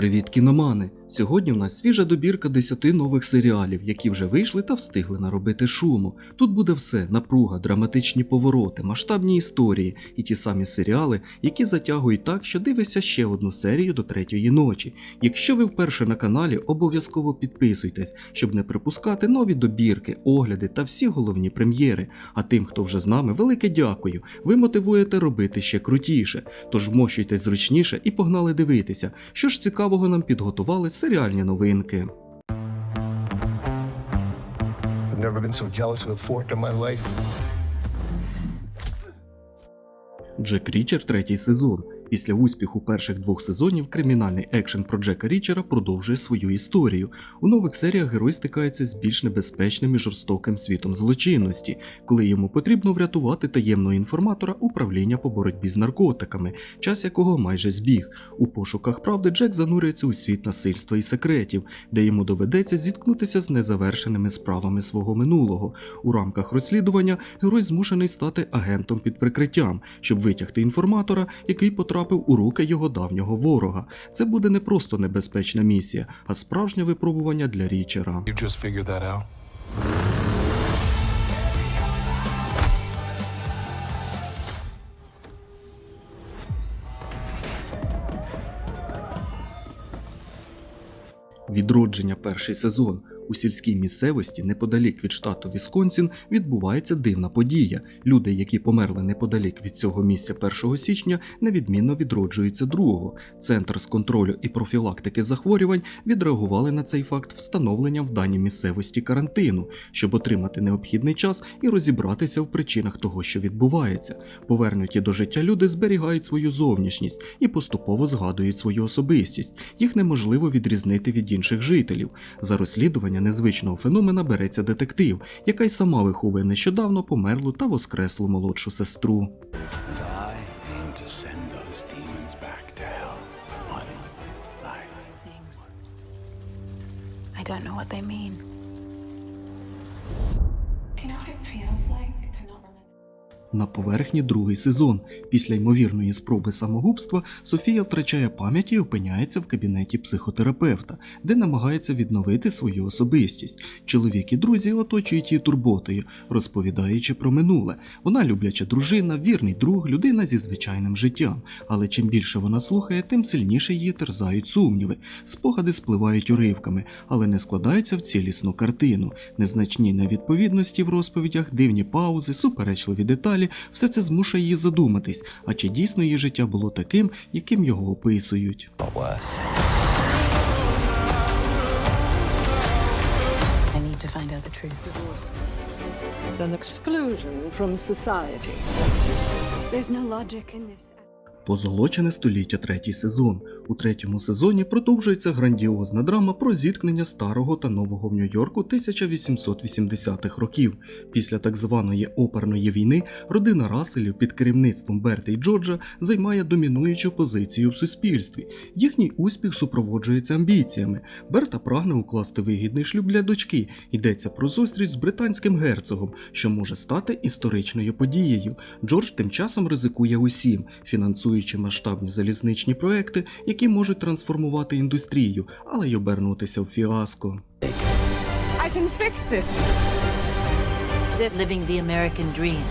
Привіт, кіномани! Сьогодні в нас свіжа добірка 10 нових серіалів, які вже вийшли та встигли наробити шуму. Тут буде все: напруга, драматичні повороти, масштабні історії і ті самі серіали, які затягують так, що дивишся ще одну серію до третьої ночі. Якщо ви вперше на каналі, обов'язково підписуйтесь, щоб не припускати нові добірки, огляди та всі головні прем'єри. А тим, хто вже з нами, велике дякую. Ви мотивуєте робити ще крутіше. Тож вмощуйтесь зручніше і погнали дивитися, що ж цікавого нам підготували серіальні новинки. Джек Річер третій сезон. Після успіху перших двох сезонів кримінальний екшен про Джека Річера продовжує свою історію. У нових серіях герой стикається з більш небезпечним і жорстоким світом злочинності, коли йому потрібно врятувати таємного інформатора управління по боротьбі з наркотиками, час якого майже збіг. У пошуках правди Джек занурюється у світ насильства і секретів, де йому доведеться зіткнутися з незавершеними справами свого минулого. У рамках розслідування герой змушений стати агентом під прикриттям, щоб витягти інформатора, який потрапив у руки його давнього ворога. Це буде не просто небезпечна місія, а справжнє випробування для Річера. Відродження перший сезон. У сільській місцевості, неподалік від штату Вісконсін, відбувається дивна подія. Люди, які померли неподалік від цього місця 1 січня, невідмінно відроджуються 2. Центр з контролю і профілактики захворювань відреагували на цей факт встановленням в даній місцевості карантину, щоб отримати необхідний час і розібратися в причинах того, що відбувається. Повернуті до життя люди зберігають свою зовнішність і поступово згадують свою особистість. Їх неможливо відрізнити від інших жителів. За розслідування незвичного феномена береться детектив, яка й сама виховує нещодавно померлу та воскреслу молодшу сестру. I don't know what they mean. Do you know what it feels like? На поверхні другий сезон. Після ймовірної спроби самогубства Софія втрачає пам'ять і опиняється в кабінеті психотерапевта, де намагається відновити свою особистість. Чоловік і друзі оточують її турботою, розповідаючи про минуле. Вона любляча дружина, вірний друг, людина зі звичайним життям. Але чим більше вона слухає, тим сильніше її терзають сумніви. Спогади спливають уривками, але не складаються в цілісну картину. Незначні невідповідності в розповідях, дивні паузи, суперечливі деталі все це змушує її задуматись, а чи дійсно її життя було таким, яким його описують. An exclusion from society. There's no logic in this. Позолочене століття третій сезон. У третьому сезоні продовжується грандіозна драма про зіткнення старого та нового в Нью-Йорку 1880-х років. Після так званої оперної війни родина Раселів під керівництвом Берти і Джорджа займає домінуючу позицію в суспільстві. Їхній успіх супроводжується амбіціями. Берта прагне укласти вигідний шлюб для дочки. Йдеться про зустріч з британським герцогом, що може стати історичною подією. Джордж тим часом ризикує усім, фінансуючи масштабні залізничні проекти, які можуть трансформувати індустрію, але й обернутися в фіаско. I can fix this. They're living the American dream.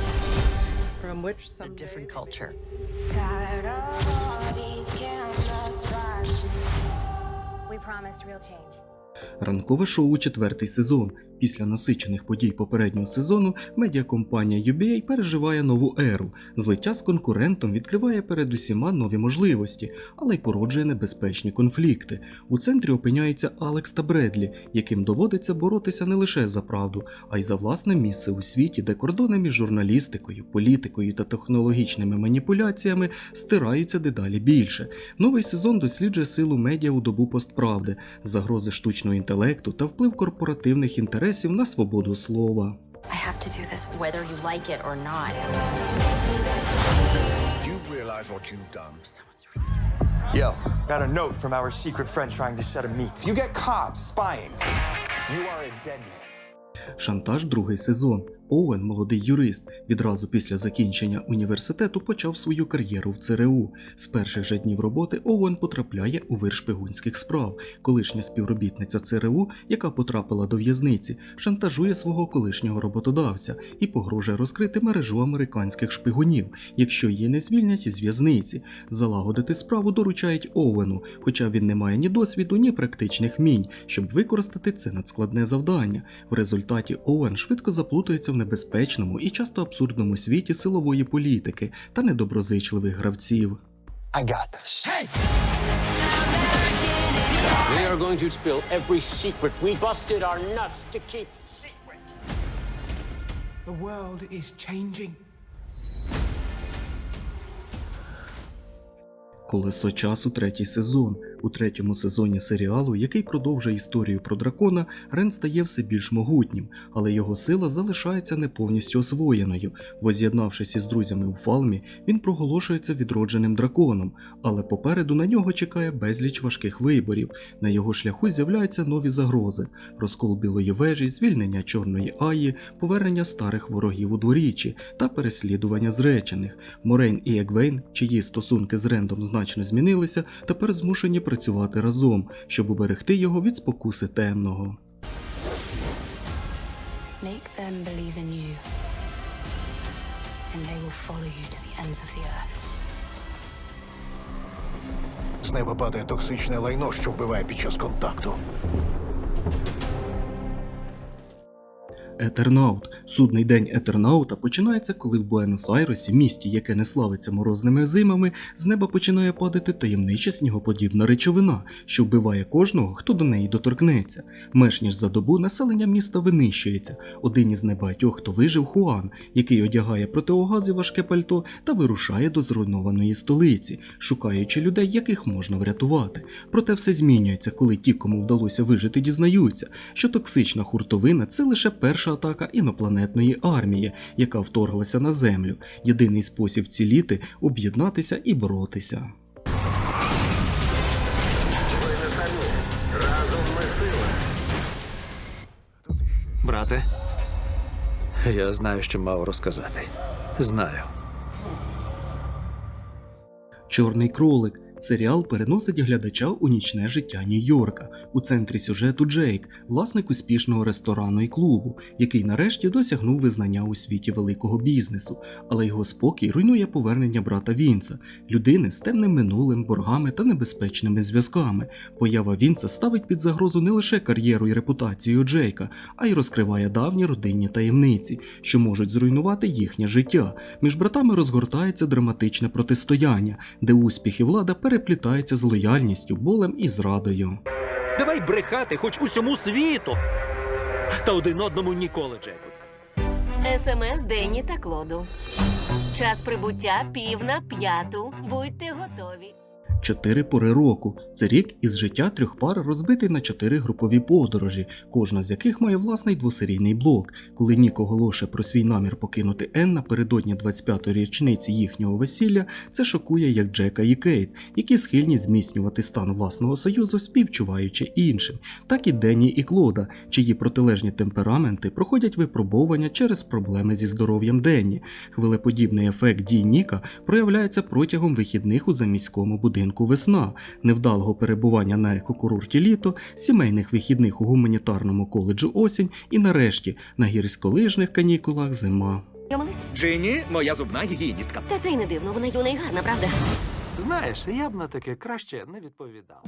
From which A different culture. We promised real change. Ранкове шоу четвертий сезон. Після насичених подій попереднього сезону медіакомпанія UBA переживає нову еру. Злиття з конкурентом відкриває перед усіма нові можливості, але й породжує небезпечні конфлікти. У центрі опиняються Алекс та Бредлі, яким доводиться боротися не лише за правду, а й за власне місце у світі, де кордони між журналістикою, політикою та технологічними маніпуляціями стираються дедалі більше. Новий сезон досліджує силу медіа у добу постправди, загрози штучного інтелекту та вплив корпоративних інтересів на свободу слова. I have to do this whether you like it or not. You realize what you've done. Yo, got a note from our secret friend trying to set a meet. You get caught spying. You are a dead man. Шантаж другий сезон. Оуен, молодий юрист, відразу після закінчення університету почав свою кар'єру в ЦРУ. З перших же днів роботи Оуен потрапляє у вир шпигунських справ. Колишня співробітниця ЦРУ, яка потрапила до в'язниці, шантажує свого колишнього роботодавця і погрожує розкрити мережу американських шпигунів, якщо її не звільнять із в'язниці. Залагодити справу доручають Оуену, хоча він не має ні досвіду, ні практичних мінь, щоб використати це надскладне завдання. В результаті Оуен швидко заплутується в небезпечному і часто абсурдному світі силової політики та недоброзичливих гравців. I got this. We are going to spill every secret. We busted our nuts to keep secret. The world is changing. Колесо часу третій сезон. У третьому сезоні серіалу, який продовжує історію про дракона, Рен стає все більш могутнім, але його сила залишається не повністю освоєною. Воз'єднавшись із друзями у Фалмі, він проголошується відродженим драконом, але попереду на нього чекає безліч важких виборів. На його шляху з'являються нові загрози: розкол білої вежі, звільнення чорної аї, повернення старих ворогів у дворічі та переслідування зречених. Морейн і Егвейн, чиї стосунки з Рендом значно змінилися, тепер змушені працювати разом, щоб уберегти його від спокуси темного. Make them believe in you. And they will follow you to the ends of the earth. З неба падає токсичне лайно, що вбиває під час контакту. Етернаут. Судний день Етернаута починається, коли в Буенос-Айресі, місті, яке не славиться морозними зимами, з неба починає падати таємнича снігоподібна речовина, що вбиває кожного, хто до неї доторкнеться. Менш ніж за добу населення міста винищується. Один із небагатьох, хто вижив Хуан, який одягає протиогази важке пальто та вирушає до зруйнованої столиці, шукаючи людей, яких можна врятувати. Проте все змінюється, коли ті, кому вдалося вижити, дізнаються, що токсична хуртовина це лише перша атака інопланетної армії, яка вторглася на землю. Єдиний спосіб вціліти об'єднатися і боротися. Брате, я знаю, що мав розказати. Знаю. Чорний кролик. Серіал переносить глядача у нічне життя Нью-Йорка. У центрі сюжету Джейк, власник успішного ресторану і клубу, який нарешті досягнув визнання у світі великого бізнесу, але його спокій руйнує повернення брата Вінса, людини з темним минулим, боргами та небезпечними зв'язками. Поява Вінса ставить під загрозу не лише кар'єру і репутацію Джейка, а й розкриває давні родинні таємниці, що можуть зруйнувати їхнє життя. Між братами розгортається драматичне протистояння, де успіх і влада переплітаються з лояльністю, болем і зрадою. Давай брехати хоч усьому світу. Та один одному ніколи, Джеку. СМС Дені та Клоду. Час прибуття пів на п'яту. Будьте готові. Чотири пори року це рік із життя трьох пар розбитий на чотири групові подорожі, кожна з яких має власний двосерійний блок. Коли Нік оголошує про свій намір покинути Енн напередодні 25-ї річниці їхнього весілля, це шокує як Джека і Кейт, які схильні зміцнювати стан власного союзу, співчуваючи іншим, так і Денні і Клода, чиї протилежні темпераменти проходять випробовування через проблеми зі здоров'ям Денні. Хвилеподібний ефект дій Ніка проявляється протягом вихідних у заміському будинку весна, невдалого перебування на екокурорті літо, сімейних вихідних у гуманітарному коледжу осінь і нарешті на гірськолижних канікулах зима. Йомились? Джині, моя зубна гігієністка. Та це й не дивно, вона юна і гарна, правда? Знаєш, я б на таке краще не відповідав.